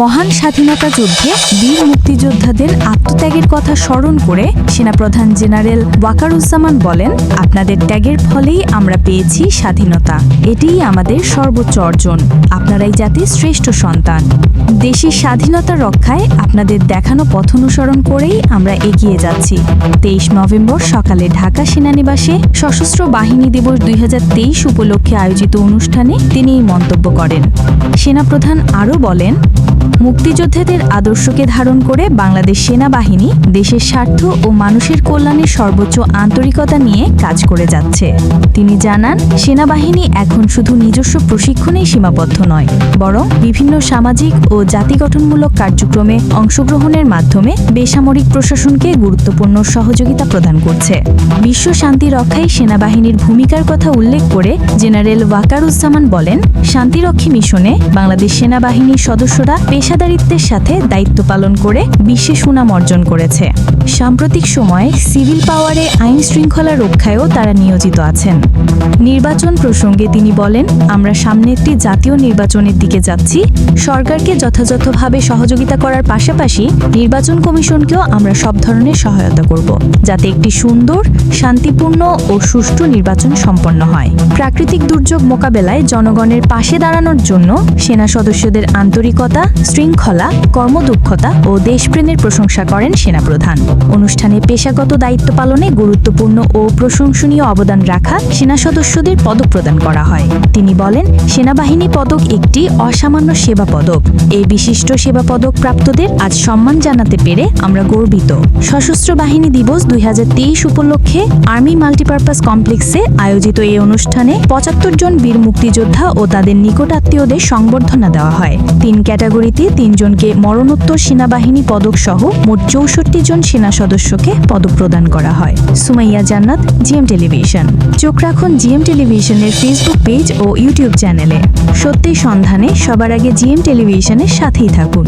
মহান স্বাধীনতা যুদ্ধে বীর মুক্তিযোদ্ধাদের আত্মত্যাগের কথা স্মরণ করে সেনাপ্রধান জেনারেল ওয়াকারুজ্জামান বলেন, আপনাদের ত্যাগের ফলেই আমরা পেয়েছি স্বাধীনতা। এটিই আমাদের সর্বোচ্চ অর্জন। আপনারাই জাতির শ্রেষ্ঠ সন্তান। দেশের স্বাধীনতা রক্ষায় আপনাদের দেখানো পথ অনুসরণ করেই আমরা এগিয়ে যাচ্ছি। তেইশ নভেম্বর সকালে ঢাকা সেনানিবাসে সশস্ত্র বাহিনী দিবস দুই হাজার তেইশ উপলক্ষে আয়োজিত অনুষ্ঠানে তিনি এই মন্তব্য করেন। সেনাপ্রধান আরও বলেন মুক্তিযোদ্ধাদের আদর্শকে ধারণ করে বাংলাদেশ সেনাবাহিনী দেশের স্বার্থ ও মানুষের কল্যাণের সর্বোচ্চ আন্তরিকতা নিয়ে কাজ করে যাচ্ছে। তিনি জানান, সেনাবাহিনী এখন শুধু নিজস্ব প্রশিক্ষণেই সীমাবদ্ধ নয়, বরং বিভিন্ন সামাজিক ও জাতি গঠনমূলক কার্যক্রমে অংশগ্রহণের মাধ্যমে বেসামরিক প্রশাসনকে গুরুত্বপূর্ণ সহযোগিতা প্রদান করছে। বিশ্ব শান্তি রক্ষায় সেনাবাহিনীর ভূমিকার কথা উল্লেখ করে জেনারেল ওয়াকারুজ্জামান বলেন, শান্তিরক্ষী মিশনে বাংলাদেশ সেনাবাহিনীর সদস্যরা পেশাদারিত্বের সাথে দায়িত্ব পালন করে বিশ্বে সুনাম অর্জন করেছে। সাম্প্রতিক সময়ে সিভিল পাওয়ারে আইন শৃঙ্খলা রক্ষায়ও তারা নিয়োজিত আছেন। নির্বাচন প্রসঙ্গে তিনি বলেন, আমরা সামনে একটি জাতীয় নির্বাচনের দিকে যাচ্ছি। সরকারকে যথাযথভাবে সহযোগিতা করার পাশাপাশি নির্বাচন কমিশনকেও আমরা সব ধরনের সহায়তা করব, যাতে একটি সুন্দর, শান্তিপূর্ণ ও সুষ্ঠু নির্বাচন সম্পন্ন হয়। প্রাকৃতিক দুর্যোগ মোকাবেলায় জনগণের পাশে দাঁড়ানোর জন্য সেনা সদস্যদের আন্তরিকতা শৃঙ্খলা, কর্মদক্ষতা ও দেশপ্রেমের প্রশংসা করেন সেনাপ্রধান। অনুষ্ঠানে পেশাগত দায়িত্ব পালনে গুরুত্বপূর্ণ ও প্রশংসনীয় অবদান রাখা সেনা সদস্যদের পদক প্রদান করা হয়। তিনি বলেন, সেনাবাহিনী পদক একটি অসামান্য সেবা পদক। এই বিশিষ্ট সেবা পদক প্রাপ্তদের আজ সম্মান জানাতে পেরে আমরা গর্বিত। সশস্ত্র বাহিনী দিবস দুই হাজার তেইশ উপলক্ষে আর্মি মাল্টিপারপাস কমপ্লেক্সে আয়োজিত এই অনুষ্ঠানে পঁচাত্তর জন বীর মুক্তিযোদ্ধা ও তাদের নিকটাত্মীয়দের সংবর্ধনা দেওয়া হয়। তিন ক্যাটাগরিতে তিনজনকে মরণোত্তর সেনাবাহিনী পদক সহ মোট চৌষট্টি জন সেনা সদস্যকে পদক প্রদান করা হয়। সুমাইয়া জান্নাত, জিএম টেলিভিশন। চোখ রাখুন জিএম টেলিভিশনের ফেসবুক পেজ ও ইউটিউব চ্যানেলে। সত্যি সন্ধানে সবার আগে জিএম টেলিভিশনের সাথেই থাকুন।